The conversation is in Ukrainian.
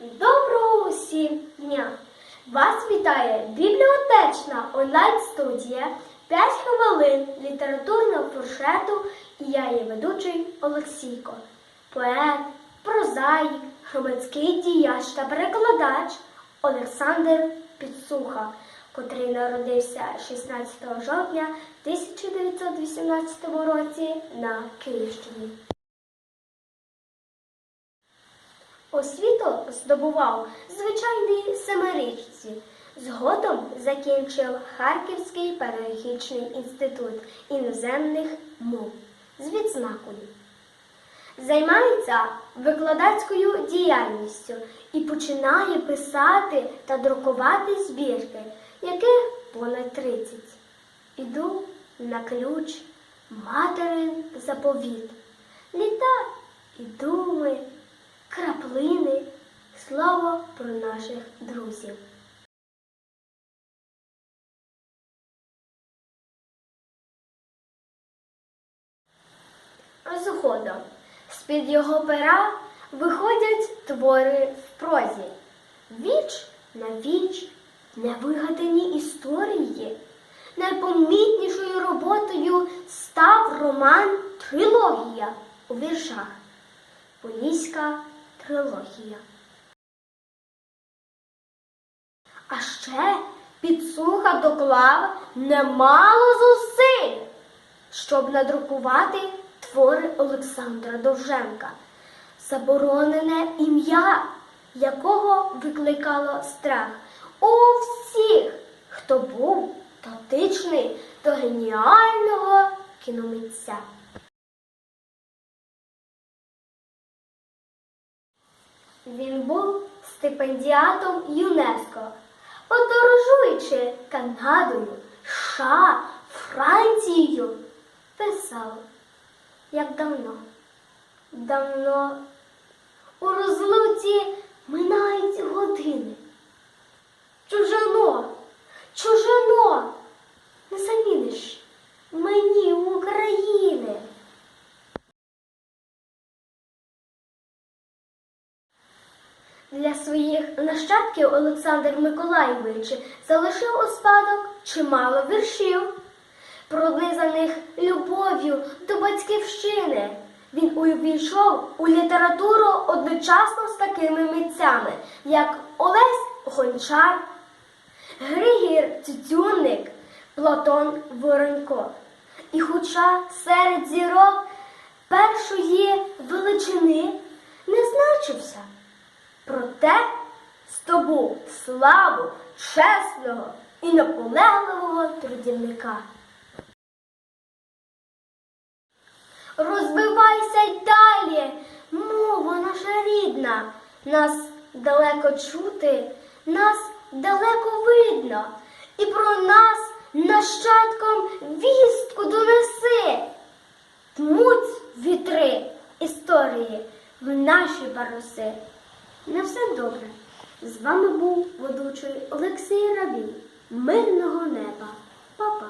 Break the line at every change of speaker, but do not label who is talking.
Доброго усім дня! Вас вітає бібліотечна онлайн-студія 5 хвилин літературного фуршету і я її ведучий Олексійко. Поет, прозаїк, громадський діяч та перекладач Олександр Підсуха, котрий народився 16 жовтня 1918 році на Київщині. Освіту здобував звичайний семирічці. Згодом закінчив Харківський педагогічний інститут іноземних мов з відзнакою. Займається викладацькою діяльністю і починає писати та друкувати збірки, яких понад 30. Іду на ключ, материн заповіт, літа і думи, краплини, слово про наших друзів. Згодом з-під його пера виходять твори в прозі. Віч на віч, невигадані історії. Найпомітнішою роботою став роман Трилогія у віршах. Поліська трилогія. А ще підсуха доклав немало зусиль, щоб надрукувати твори Олександра Довженка, заборонене ім'я, якого викликало страх. У всіх, хто був дотичний до геніального кіномитця. Він був стипендіатом ЮНЕСКО, подорожуючи Канадою, США, Францією, писав, як давно, давно. У розлуці минають Для своїх нащадків Олександр Миколайович залишив у спадок чимало віршів, пронизаних любов'ю до батьківщини. Він увійшов у літературу одночасно з такими митцями, як Олесь Гончар, Григір Тютюнник, Платон Воронько. І хоча серед зірок першої славу чесного і наполегливого трудівника. Розбивайся й далі, мова наша рідна, нас далеко чути, нас далеко видно, і про нас нащадком вістку донеси. Тмуть вітри історії в наші паруси. На все добре. З вами був ведучий Олексій Рабій. Мирного неба. Па-па.